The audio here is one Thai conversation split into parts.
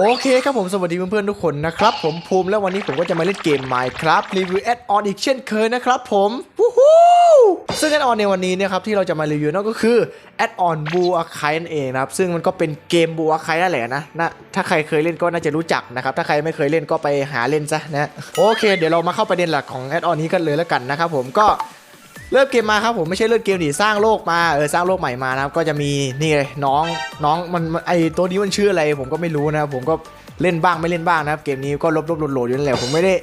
โอเคครับผมสวัสดีเพื่อนๆทุกคนนะครับผมภูมิแล้ววันนี้ผมก็จะมาเล่นเกม Minecraft รีวิวแอดออนอีกเช่นเคยนะครับผมวู้ฮู้ซึ่งแอดออนในวันนี้เนะครับที่เราจะมารีวิวนั่นก็คือแอดออนบูอาคายนั่นเองนะครับซึ่งมันก็เป็นเกมบูอาคายนั่นแหละนะนะถ้าใครเคยเล่นก็น่าจะรู้จักนะครับถ้าใครไม่เคยเล่นก็ไปหาเล่นซะนะโอเค เดี๋ยวเรามาเข้าประเด็นหลักของแอดออนนี้กันเลยแล้วกันนะครับผมก็ เริ่มเกมมาครับผมไม่ใช่เริ่มเกมดิสร้างโลกมาเออสร้างโลกใหม่มานะครับก็จะมีนี่เลยน้องน้องมันไอตัวนี้มันชื่ออะไร ผมก็ไม่รู้นะครับผมก็เล่นบ้างไม่เล่นบ้างนะครับเกมนี้ก็ลบลบโหลดโลดอยู่นั่นแหละผมไม่ได้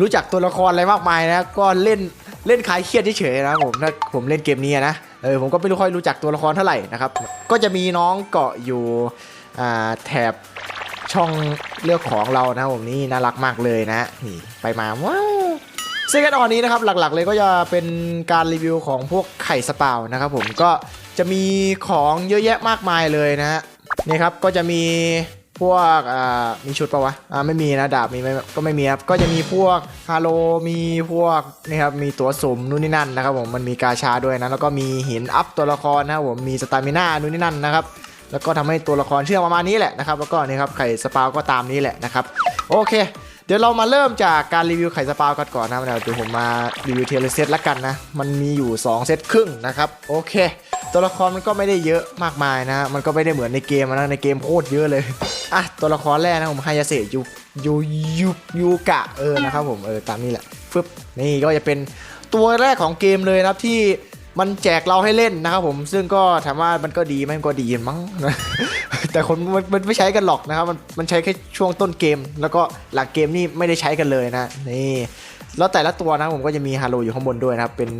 รู้จักตัวละครอะไรมากมายนะก็เล่นเล่นคลายเครียดเฉยๆนะผมถ้าผมเล่นเกมนี้นะเออผมก็ไม่รู้ค่อยรู้จักตัวละครเท่าไหร่นะครับก็จะมีน้องเกาะอยู่อ่าแถบช่องเลือกของเรานะผมนี่น่ารักมากเลยนะนี่ไปมาว้าว ซึ่งแอดออนนี้นะครับหลักๆ เลยก็จะเป็นการรีวิวของพวกไข่สปาวนะครับผมก็จะมีของเยอะแยะมากมายเลยนะฮะนี่ครับก็จะมีพวกอ่ามีชุดปะวะอ่าไม่มีนะดาบมีไหมก็ไม่มีครับก็จะมีพวกฮาโลมีพวกนี่ครับมีตัวสุ่มนู่นนี่นั่นนะครับผมมันมีกาชาด้วยนะแล้วก็มีหินอัพตัวละครนะครับผมมีสตามิน่านู่นนี่นั่นนะครับแล้วก็ทำให้ตัวละครเชื่องประมาณนี้แหละนะครับแล้วก็นี่ครับไข่สปาวก็ตามนี้แหละนะครับโอเค เดี๋ยวเรามาเริ่มจากการรีวิวไข่สปาวกันก่อนนะเดี๋ยวผมมารีวิวเทเลเซตละกันนะ มันมีอยู่ 2 เซตครึ่งนะครับ โอเค ตัวละครมันก็ไม่ได้เยอะมากมายนะ มันก็ไม่ได้เหมือนในเกมนะ ในเกมโคตรเยอะเลย อะ ตัวละครแรกนะผมไฮยาเซยูยูยูยูกะเออนะครับผมเออตามนี้แหละฟึบนี่ก็จะเป็นตัวแรกของเกมเลยนะครับที่ มันแจกเราให้เล่นนะครับผมซึ่งก็ถามว่ามันก็ดีไหมมันก็ดีมั้งนะแต่คนมันไม่ใช้กันหรอกนะครับมันมันใช้แค่ช่วงต้นเกม แล้วก็หลังเกมนี่ไม่ได้ใช้กันเลยนะนี่แล้วแต่ละตัวนะผมก็จะมีฮาโลอยู่ข้างบนด้วยนะครับเป็น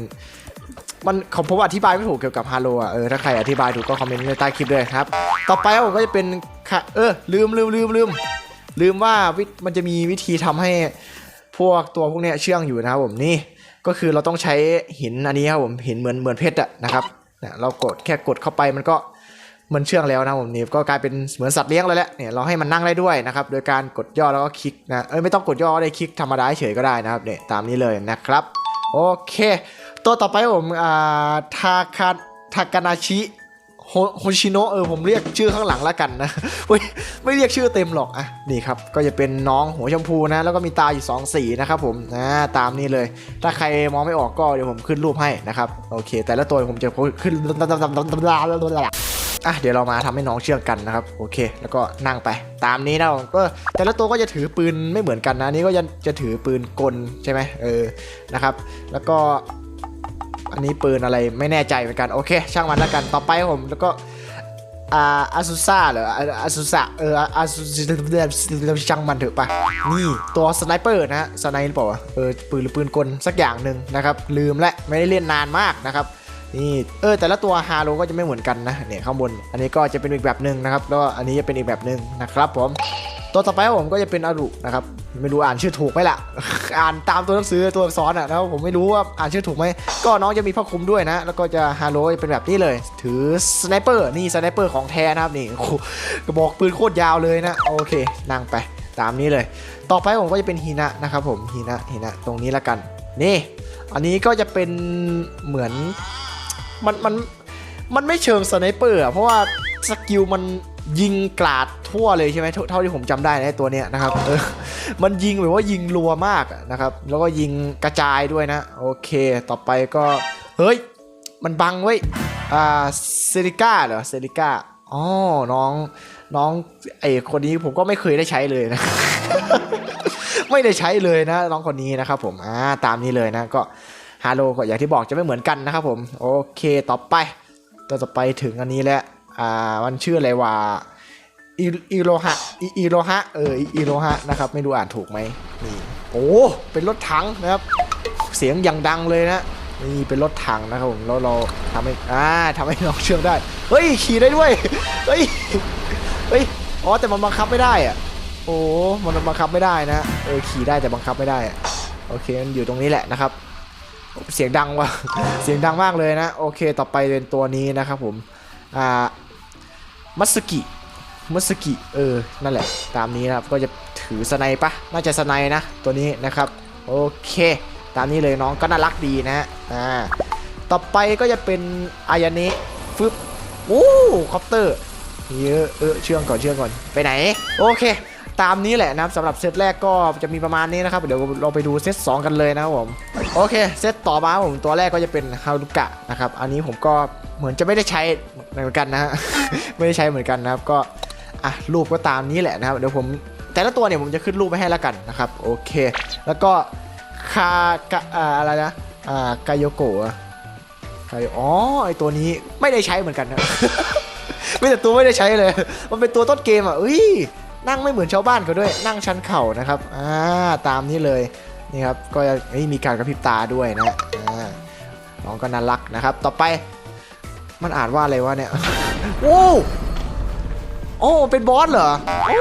มันของผมอธิบายไม่ถูกเกี่ยวกับฮาโลอะเออถ้าใครอธิบายถูกก็คอมเมนต์ในใต้คลิปเลยครับ ต่อไปผมก็จะเป็นค่ะเออลืมลืมลืมลืมลืมว่ามันจะมีวิธีทำให้พวกตัวพวกเนี้ยเชื่องอยู่นะครับผมนี่ ก็คือเราต้องใช้หินอันนี้ครับผมหินเหมือนเหมือนเพชรอะนะครับเนี่ยเรากดแค่กดเข้าไปมันก็มันเชื่องแล้วนะผมนี่ก็กลายเป็นเหมือนสัตว์เลี้ยงเลยแหละเนี่ยเราให้มันนั่งได้ด้วยนะครับโดยการกดย่อแล้วก็คลิกนะเอ้ยไม่ต้องกดย่อก็ได้คลิกธรรมดาเฉยก็ได้นะครับเนี่ยตามนี้เลยนะครับโอเค ตัวต่อไปผมอ่าทาคาทากานาชิ โฮชิโนะเออผมเรียกชื่อข้างหลังแล้วกันนะเฮ้ยไม่เรียกชื่อเต็มหรอกอะนี่ครับก็จะเป็นน้องหัวชมพูนะ แล้วก็มีตาอยู่สองสีนะครับผมนะตามนี้เลย ถ้าใครมองไม่ออกก็เดี๋ยวผมขึ้นรูปให้นะครับโอเค แต่ละตัวผมจะขึ้นอะเดี๋ยวเรามาทำให้น้องเชื่องกันนะครับโอเค แล้วก็นั่งไป ตามนี้นะก็แต่ละตัวก็จะถือปืนไม่เหมือนกันนะนนี้ก็จะจะถือปืนกลใช่ไหมเออนะครับ แล้วก็ อันนี้ปืนอะไรไม่แน่ใจเหมือนกันโอเค ช่างมันแล้วกันต่อไปผมแล้วก็อ่าอาซูซ่าเหรออาซูซ่าเอออาซูช่างมันเถอะปะนี่ตัวสไนเปอร์นะฮะสไนหรือเปล่าวะเออปืนหรือปืนกลสักอย่างหนึ่งนะครับลืมและไม่ได้เล่นนานมากนะครับนี่เออแต่ละตัวฮาโลก็จะไม่เหมือนกันนะเนี่ยข้างบน อันนี้ก็จะเป็นอีกแบบหนึ่งนะครับแล้วอันนี้จะเป็นอีกแบบหนึ่งนะครับผม ตัวต่อไปผมก็จะเป็นอารุนะครับไม่รู้อ่านชื่อถูกไหมล่ะ อ่านตามตัวหนังสือตัวอักษรอะแล้วผมไม่รู้ว่าอ่านชื่อถูกไหมก็น้องจะมีผ้าคลุมด้วยนะ แล้วก็จะฮาโลเป็นแบบนี้เลย ถือสไนเปอร์นี่สไนเปอร์ของแท้นะครับนี่กระบอกปืนโคตรยาวเลยนะ โอเค นั่งไปตามนี้เลย ต่อไปผมก็จะเป็นฮีนะนะครับผมฮีนะฮีนะตรงนี้ละกัน นี่ อันนี้ก็จะเป็นเหมือนมันมันมันไม่เชิงสไนเปอร์อะเพราะว่าสกิลมัน ยิงกราดทั่วเลยใช่ไหมเท่าที่ผมจำได้นะไอ้ตัวเนี้ยนะครับเออมันยิงแบบว่ายิงรัวมากนะครับ แล้วก็ยิงกระจายด้วยนะ โอเค ต่อไปก็ เฮ้ย มันบังไว้อ่าเซริก้าเหรอเซริก้าอ๋อน้องน้องไอคนนี้ผมก็ไม่เคยได้ใช้เลยนะ ไม่ได้ใช้เลยนะ น้องคนนี้นะครับผมอ่าตามนี้เลยนะก็ฮาโลก็อย่างที่บอกจะไม่เหมือนกันนะครับผม โอเคต่อไปตัวต่อไปถึงอันนี้แล้ว อ่ามันชื่ออะไรวะอีอีโรฮะอีอีโรฮะเอออีโรฮะนะครับ ไม่รู้อ่านถูกไหมนี่โอ้เป็นรถถังนะครับ เสียงอย่างดังเลยนะนี่เป็นรถถังนะครับผมแล้วเราทำให้อ่าทำให้น้องเชื่องได้เฮ้ยขี่ได้ด้วยเฮ้ยเฮ้ยอ๋อแต่มันบังคับไม่ได้อะโอ้มันบังคับไม่ได้นะเออขี่ได้แต่บังคับไม่ได้อะโอเคมันอยู่ตรงนี้แหละนะครับ เสียงดังว่ะเสียงดังมากเลยนะ โอเค ต่อไปเป็นตัวนี้นะครับผมอ่า มัสกิมัสกิเออ นั่นแหละ ตามนี้นะครับ ก็จะถือสไนปะน่าจะสไนนะ ตัวนี้นะครับ โอเค ตามนี้เลยน้องก็น่ารักดีนะอ่าต่อไปก็จะเป็นอายานะฟึบโอ้คอปเตอร์เยอะเออเชื่องก่อนเชื่องก่อนไปไหน โอเค ตามนี้แหละนะครับสำหรับเซตแรกก็จะมีประมาณนี้นะครับ เดี๋ยวเราไปดูเซต2กันเลยนะครับผมโอเค เซตต่อมาผมตัวแรกก็จะเป็นฮารุกะนะครับ อันนี้ผมก็เหมือนจะไม่ได้ใช้ เหมือนกันนะฮะ ไม่ได้ใช้เหมือนกันนะครับ ก็อะรูปก็ตามนี้แหละนะครับ เดี๋ยวผมแต่ละตัวเนี่ยผมจะขึ้นรูปไว้ให้แล้วกันนะครับ โอเค แล้วก็คากะอะไรนะ อ่ากายโยโกะกายอ๋อไอตัวนี้ไม่ได้ใช้เหมือนกันนะไม่แต่ตัวไม่ได้ใช้เลย มันเป็นตัวต้นเกมอะเอ้ยนั่งไม่เหมือนชาวบ้านเขาด้วย นั่งชันเข่านะครับอ่าตามนี้เลยนี่ครับก็จะเอ้ยมีการกระพริบตาด้วยนะอ่าน้องก็น่ารักนะครับ ต่อไป มันอ่านว่าอะไรวะเนี่ย โอ้ โอ้ เป็นบอสเหรอ โอ้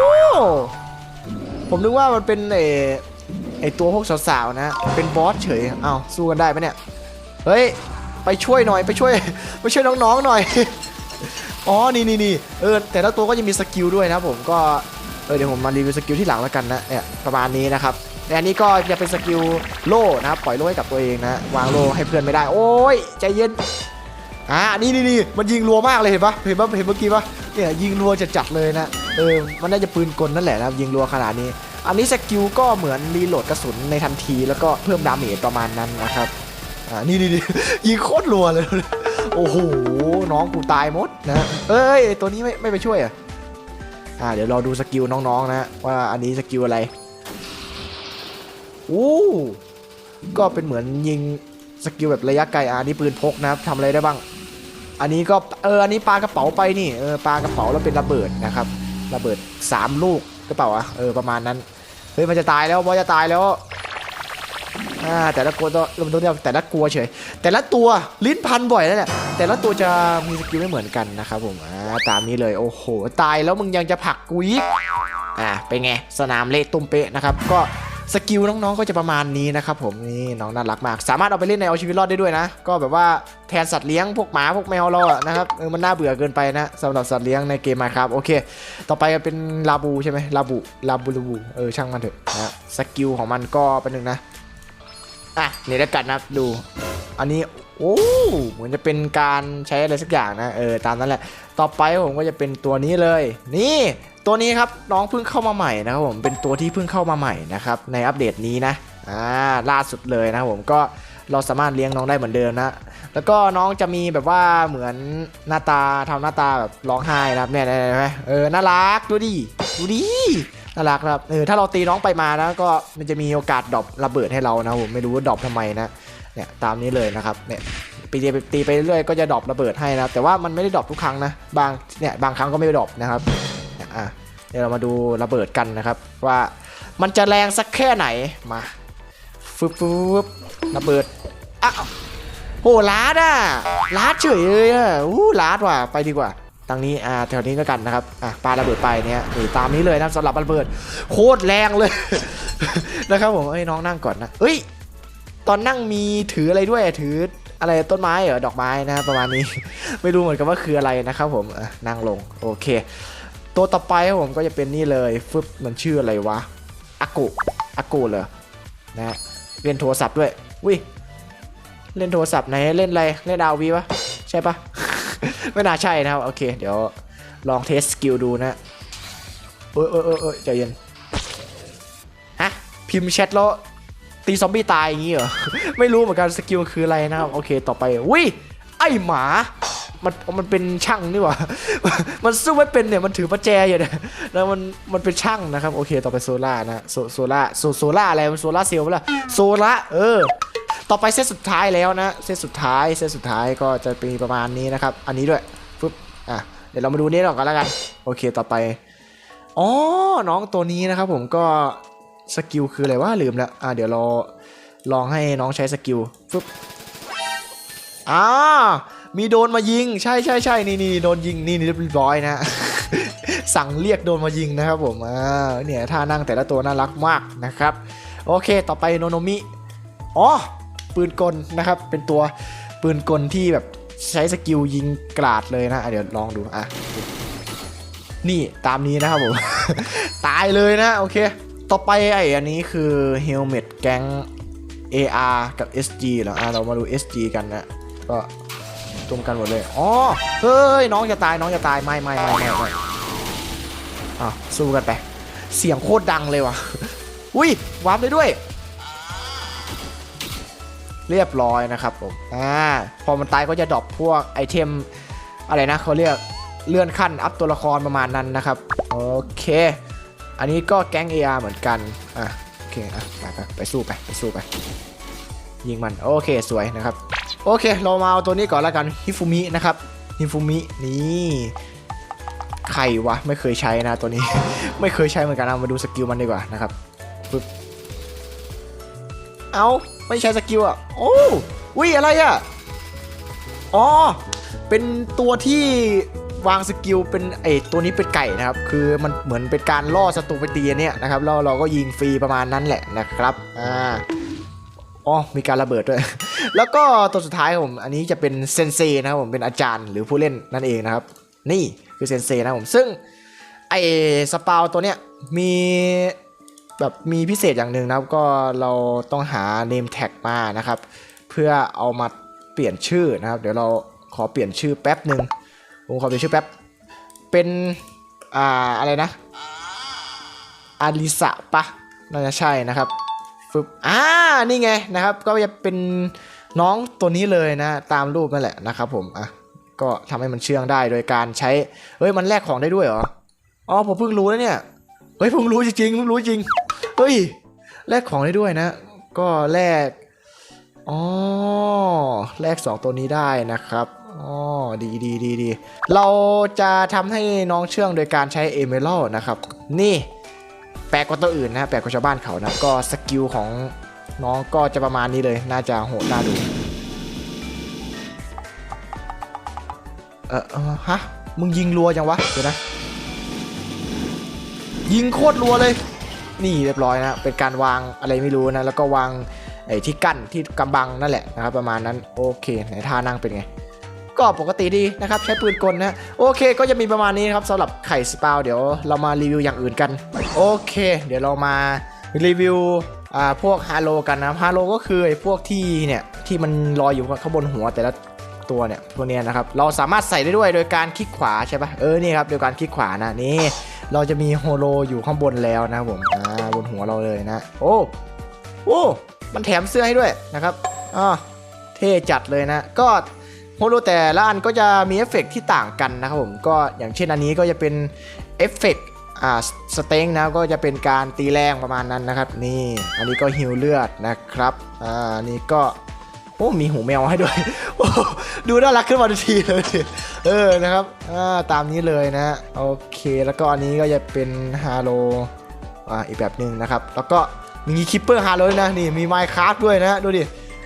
ผมนึกว่ามันเป็นไอไอตัวพวกสาวๆนะ เป็นบอสเฉย เอ้าสู้กันได้ไหมเนี่ย เฮ้ย ไปช่วยหน่อย ไปช่วย ไปช่วยน้องๆหน่อย อ๋อ นี่นี่นี่เออ แต่ละตัวก็จะมีสกิลด้วยนะครับผมก็ เออ เดี๋ยวผมมารีวิวสกิลที่หลังแล้วกันนะ เนี่ย ประมาณนี้นะครับแต่อันนี้ก็จะเป็นสกิลโล่นะครับ ปล่อยโล่ให้กับตัวเองนะ วางโล่ให้เพื่อนไม่ได้ โอ้ย ใจเย็น อ่านี่นี่นี่มันยิงรัวมากเลยเห็นปะเห็นปะเห็นเมื่อกี้ปะเนี่ยยิงรัวจะจัดเลยนะเออมันน่าจะปืนกลนั่นแหละนะครับยิงรัวขนาดนี้ อันนี้สกิลก็เหมือนรีโหลดกระสุนในทันทีแล้วก็เพิ่มดาเมจประมาณนั้นนะครับอ่านี่นี่ยิงโคตรรัวเลย โอ้โหน้องกูตายหมดนะเอ้ยตัวนี้ไม่ไม่ไปช่วยอะอ่าเดี๋ยวเราดูสกิลน้องๆนะว่าอันนี้สกิลอะไรโอ้ก็เป็นเหมือนยิงสกิลแบบระยะไกลอ่านี่ปืนพกนะครับทำอะไรได้บ้าง อันนี้ก็เอออันนี้ปากระเป๋าไปนี่เออปากระเป๋าแล้วเป็นระเบิดนะครับระเบิด 3 ลูกกระเป๋าอะเออประมาณนั้นเฮ้ยมันจะตายแล้วบอสจะตายแล้วอ่าแต่ละตัวตัวเราต้องเรียกแต่ละกลัวเฉย แต่ละตัวลิ้นพันบ่อยแล้วเนี่ยแต่ละตัวจะมีสกิลไม่เหมือนกันนะครับผมอ่าตามนี้เลยโอ้โหตายแล้วมึงยังจะผลักกูอีกอ่าเป็นไงสนามเละตุ้มเป๊ะนะครับก็ สกิลน้องๆก็จะประมาณนี้นะครับผมนี่น้องน่ารักมาก สามารถเอาไปเล่นในเอาชีวิตรอดได้ด้วยนะ ก็แบบว่าแทนสัตว์เลี้ยงพวกหมาพวกแมวเราอะนะครับเออมันน่าเบื่อเกินไปนะสำหรับสัตว์เลี้ยงในเกมมาครับโอเค ต่อไปก็เป็นลาบูใช่ไหมลาบูลาบูลาบูเออช่างมันเถอะนะสกิลของมันก็เป็นหนึ่งนะอะเนี่แล้วกันนะดู อันนี้ โอ้เหมือนจะเป็นการใช้อะไรสักอย่างนะเออตามนั้นแหละ ต่อไปผมก็จะเป็นตัวนี้เลย นี่ตัวนี้ครับน้องเพิ่งเข้ามาใหม่นะครับผมเป็นตัวที่เพิ่งเข้ามาใหม่นะครับในอัปเดตนี้นะอ่าล่าสุดเลยนะครับผมก็เราสามารถเลี้ยงน้องได้เหมือนเดิมนะแล้วก็น้องจะมีแบบว่าเหมือนหน้าตาทำหน้าตาแบบร้องไห้นะครับเนี่ยเห็นไหมเออน่ารักดูดิดูดิน่ารักครับเออถ้าเราตีน้องไปมานะก็มันจะมีโอกาสดรอประเบิดให้เรานะผมไม่รู้ว่าดรอปทำไมนะ เนี่ยตามนี้เลยนะครับเนี่ยปีตีไปตีไปเรื่อยๆก็จะดรอประเบิดให้นะครับแต่ว่ามันไม่ได้ดรอปทุกครั้งนะบางเนี่ยบางครั้งก็ไม่ดรอปนะครับเนี่ยอะเดี๋ยวเรามาดูระเบิดกันนะครับ ว่ามันจะแรงสักแค่ไหนมาฟึบฟึบระเบิดอ้าวโหลาดอะลาดเฉยเลยอะอู้ลาดว่ะไปดีกว่าทางนี้อ่าแถวนี้ก็กันนะครับอะปาระเบิดไปเนี่ยนี่ตามนี้เลยนะสำหรับระเบิด โคตรแรงเลยนะครับผมเอ้ยน้องนั่งก่อนนะเอ้ย ตอนนั่งมีถืออะไรด้วยถืออะไรต้นไม้เหรอดอกไม้นะประมาณนี้ ไม่รู้เหมือนกันว่าคืออะไรนะครับผมนั่งลงโอเค ตัวต่อไปครับผมก็จะเป็นนี่เลยฟึบมันชื่ออะไรวะอากุอากุเลยนะเล่นโทรศัพท์ด้วยวิเล่นโทรศัพท์ไหนเล่นอะไรเล่นดาววีวะใช่ปะไม่น่าใช่นะครับโอเค เดี๋ยวลองเทสสกิลดูนะเออเออเออเออใจเย็นฮะพิมพ์แชทแล้ว ตีซอมบี้ตายอย่างงี้เหรอ ไม่รู้เหมือนกันสกิลคืออะไรนะครับ โอเคต่อไปวิไอหมามันมันเป็นช่างนี่หว่า มันสู้ไม่เป็นเนี่ยมันถือประแจอยู่เนี่ยแล้วมันมันเป็นช่างนะครับโอเคต่อไปโซล่านะโซโซล่าโซโซล่าอะไรมันโซล่าเซลล์ปะล่ะโซล่าเออ ต่อไปเซตสุดท้ายแล้วนะเซตสุดท้ายเซตสุดท้ายก็จะเป็นประมาณนี้นะครับ อันนี้ด้วยปึ๊บอะเดี๋ยวเรามาดูนี่ก่อนกันแล้วกัน โอเคต่อไปอ๋อน้องตัวนี้นะครับผมก็ สกิลคืออะไรวะลืมแล้วอ่าเดี๋ยวเราลองให้น้องใช้สกิลฟึบอ่ามีโดนมายิง ใช่ใช่ใช่นี่นี่โดนยิงนี่นี่เรียบร้อยนะสั่งเรียกโดนมายิงนะครับผมอ่าเนี่ยท่านั่งแต่ละตัวน่ารักมากนะครับ โอเคต่อไปโนโนมิอ๋อปืนกลนะครับ เป็นตัวปืนกลที่แบบใช้สกิลยิงกราดเลยนะะเดี๋ยวลองดูอะนี่ตามนี้นะครับผม ตายเลยนะ โอเค ต่อไปไอ้อันนี้คือ Helmet แก๊ง AR กับ SG เหรออะเรามาดู SG กันนะ ก็รวมกันหมดเลย อ๋อ เฮ้ย น้องจะตาย น้องจะตาย ไม่ไม่ไม่ไม่ไม่อะสู้กันไป เสียงโคตรดังเลยว่ะ อุ้ย วาร์ปได้ด้วย เรียบร้อยนะครับผม อ่า พอมันตายก็จะดรอปพวกไอเทม อะไรนะเขาเรียกเลื่อนขั้นอัพตัวละครประมาณนั้นนะครับ โอเค อันนี้ก็แก๊ง AR เหมือนกัน อะโอเคอะไปไปไปสู้ไปไปสู้ไป ยิงมันโอเคสวยนะครับ โอเค เรามาเอาตัวนี้ก่อนแล้วกันฮิฟูมินะครับฮิฟูมินี่ใครวะไม่เคยใช้นะตัวนี้ ไม่เคยใช้เหมือนกันเอามาดูสกิลมันดีกว่านะครับปึ๊บเอาไม่ใช้สกิลอะโอ้วิอะไรอะอ๋อเป็นตัวที่ วางสกิลเป็นไอตัวนี้เป็นไก่นะครับ คือมันเหมือนเป็นการล่อศัตรูไปตีอันเนี่ยนะครับแล้วเราก็ยิงฟรีประมาณนั้นแหละนะครับอ่าอ๋อมีการระเบิดด้วย แล้วก็ตัวสุดท้ายผม อันนี้จะเป็นเซนเซนะครับผมเป็นอาจารย์หรือผู้เล่นนั่นเองนะครับ นี่คือเซนเซนะผมซึ่งไอสปาวตัวเนี้ยมีแบบมีพิเศษอย่างหนึ่งนะครับก็เราต้องหา name tag มานะครับ เพื่อเอามาเปลี่ยนชื่อนะครับ เดี๋ยวเราขอเปลี่ยนชื่อแป๊บหนึ่ง ผมขอเปลี่ยนชื่อแป๊บ เป็น อ่า อะไรนะ อาริสะปะ น่าจะใช่นะครับฟึบอ่า นี่ไงนะครับ ก็จะเป็นน้องตัวนี้เลยนะ ตามรูปนั่นแหละนะครับผม อะ ก็ทำให้มันเชื่องได้โดยการใช้ เฮ้ย มันแลกของได้ด้วยเหรอ อ๋อ ผมเพิ่งรู้นะเนี่ย เฮ้ย ผมรู้จริงๆเพิ่งรู้จริง เฮ้ย แลกของได้ด้วยนะ ก็แลกอ๋อแลกสองตัวนี้ได้นะครับ อ๋อดีดีดีดีเราจะทำให้น้องเชื่องโดยการใช้เอเมรัลนะครับ นี่แปลกกว่าตัวอื่นนะแปลกกว่าชาวบ้านเขานะก็สกิลของน้องก็จะประมาณนี้เลยน่าจะโหดน่าดูเออเออฮะมึงยิงรัวจังวะเดี๋ยวนะยิงโคตรรัวเลย นี่เรียบร้อยนะ เป็นการวางอะไรไม่รู้นะ แล้วก็วางไอ้ที่กั้นที่กำบังนั่นแหละนะครับ ประมาณนั้น โอเคไหนท่านั่งเป็นไง ก็ปกติดีนะครับใช้ปืนกลนะโอเค ก็จะมีประมาณนี้ครับสำหรับไข่สปาวเดี๋ยวเรามารีวิวอย่างอื่นกัน โอเค เดี๋ยวเรามารีวิวอ่าพวกฮาโลกันนะฮาโลก็คือไอ้พวกที่เนี่ยที่มันลอยอยู่ข้างบนหัวแต่ละตัวเนี่ยพวกนี้นะครับเราสามารถใส่ได้ด้วยโดยการคลิกขวาใช่ปะเออนี่ครับโดยการคลิกขวานะนี่เราจะมีโฮโลอยู่ข้างบนแล้วนะครับผมอ่าบนหัวเราเลยนะโอ้โอ้มันแถมเสื้อให้ด้วยนะครับอ่าเท่จัดเลยนะ ก็ โฮโลแต่ละอันก็จะมีเอฟเฟกต์ที่ต่างกันนะครับผมก็อย่างเช่นอันนี้ก็จะเป็นเอฟเฟกต์อ่าสเต็งนะก็จะเป็นการตีแรงประมาณนั้นนะครับ นี่อันนี้ก็ฮิวเลือดนะครับอ่านี่ก็โอ้มีหูแมวให้ด้วยโอ้ดูน่ารักขึ้นมาทันทีเลยเออนะครับอ่าตามนี้เลยนะโอเค แล้วก็อันนี้ก็จะเป็นฮาโลอ่าอีกแบบหนึ่งนะครับ แล้วก็มีคิปเปอร์ฮาโลด้วยนะนี่มีไมค์คราฟด้วยนะดูดิ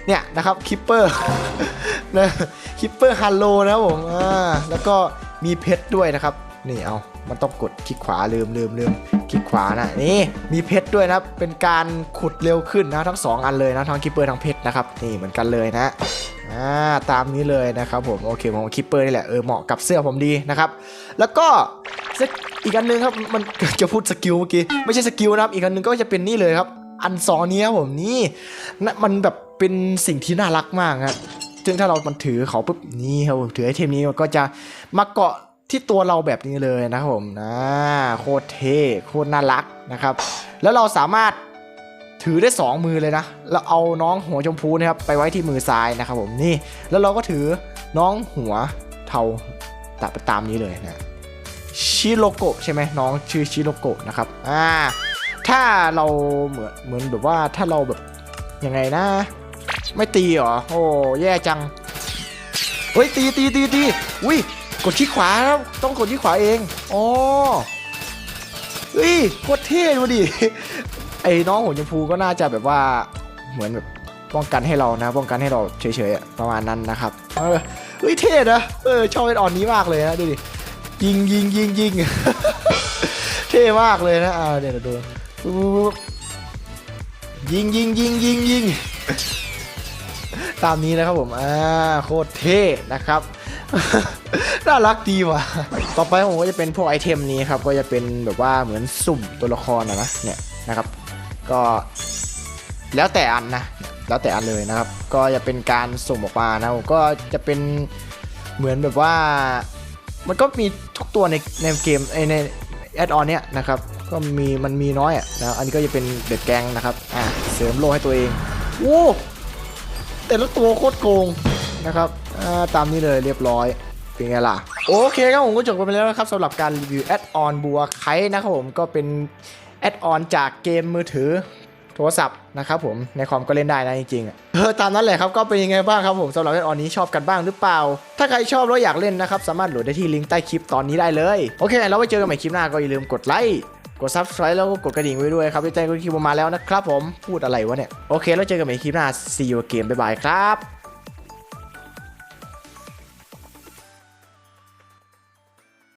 เนี่ยนะครับคิปเปอร์นะคิปเปอร์ฮาโลนะครับผมอ่าแล้วก็มีเพชรด้วยนะครับ นี่เอามันต้องกดคลิกขวาลืมลืมลืมคลิกขวานะนี่มีเพชรด้วยนะเป็นการขุดเร็วขึ้นนะทั้งสองอันเลยนะทั้งคิปเปอร์ทั้งเพชรนะครับนี่เหมือนกันเลยนะอ่าตามนี้เลยนะครับผมโอเคผมคิปเปอร์นี่แหละเออเหมาะกับเสื้อผมดีนะครับแล้วก็อีกอันหนึงครับมันจะพูดสกิลเมื่อกี้ไม่ใช่สกิลนะครับอีกอันหนึงก็จะเป็นนี่เลยครับอันซองนี้ครับผมนี่นะมันแบบ เป็นสิ่งที่น่ารักมากครับซึ่งถ้าเรามันถือเขาปุ๊บนี่ครับผมถือไอเทมนี้มันก็จะมาเกาะที่ตัวเราแบบนี้เลยนะครับผมนะโคตรเท่โคตรน่ารักนะครับ แล้วเราสามารถถือได้ 2 มือเลยนะแล้วเอาน้องหัวชมพูนะครับไปไว้ที่มือซ้ายนะครับผมนี่ แล้วเราก็ถือน้องหัวเทาตามตามนี้เลยนะชิโรโกะใช่ไหมน้องชื่อชิโรโกะนะครับอ่าถ้าเราเหมือนเหมือนแบบว่าถ้าเราแบบยังไงนะ ไม่ตีเหรอ โอ้แย่จัง เฮ้ยตีตีตีตีอุ้ยกดที่ขวาครับต้องกดที่ขวาเองอ๋อเฮ้ยโคตรเท่ดูดิไอ้น้องหัวชมพูก็น่าจะแบบว่าเหมือนแบบป้องกันให้เรานะ ป้องกันให้เราเฉยๆอะประมาณนั้นนะครับ เออเฮ้ยเท่นะเออชอบไอ้ออนนี้มากเลยนะดูดิยิงยิงยิงยิงเท่มากเลยนะอ่าเดี๋ยวดูยิงยิงยิงยิงยิง ตามนี้นะครับผมอ่าโคตรเท่นะครับ น่ารักดีว่ะ ต่อไปผมก็จะเป็นพวกไอเทมนี้ครับ ก็จะเป็นแบบว่าเหมือนสุ่มตัวละครนะนะเนี่ยนะครับ ก็แล้วแต่อันนะ แล้วแต่อันเลยนะครับ ก็จะเป็นการสุ่มออกมานะผมก็จะเป็นเหมือนแบบว่า มันก็มีทุกตัวในในเกมในแอดออนเนี้ยนะครับก็มีมันมีน้อยอะนะอันนี้ก็จะเป็นเด็ดแกงนะครับอ่าเสริมโลให้ตัวเองโอ้ แต่ละตัวโคตรโกงนะครับตามนี้เลยเรียบร้อยเป็นไงล่ะ โอเคครับผมก็จบไปแล้วนะครับสำหรับการรีวิวแอดออนบัวไคนะครับผมก็เป็นแอดออนจากเกมมือถือโทรศัพท์นะครับผมในคอมก็เล่นได้นะจริงๆเออตามนั้นแหละครับก็เป็นยังไงบ้างครับผมสำหรับแอดออนนี้ชอบกันบ้างหรือเปล่า ถ้าใครชอบแล้วอยากเล่นนะครับสามารถโหลดได้ที่ลิงก์ใต้คลิปตอนนี้ได้เลย โอเค แล้วไว้เจอกันใหม่คลิปหน้าก็อย่าลืมกดไลค์ กด subscribe แล้วก็กดกระดิ่งไว้ด้วยครับพี่แจ้งคลิปมาแล้วนะครับผมพูดอะไรวะเนี่ย โอเค แล้วเจอกันใหม่คลิปหน้า see you again บ๊ายบายครับ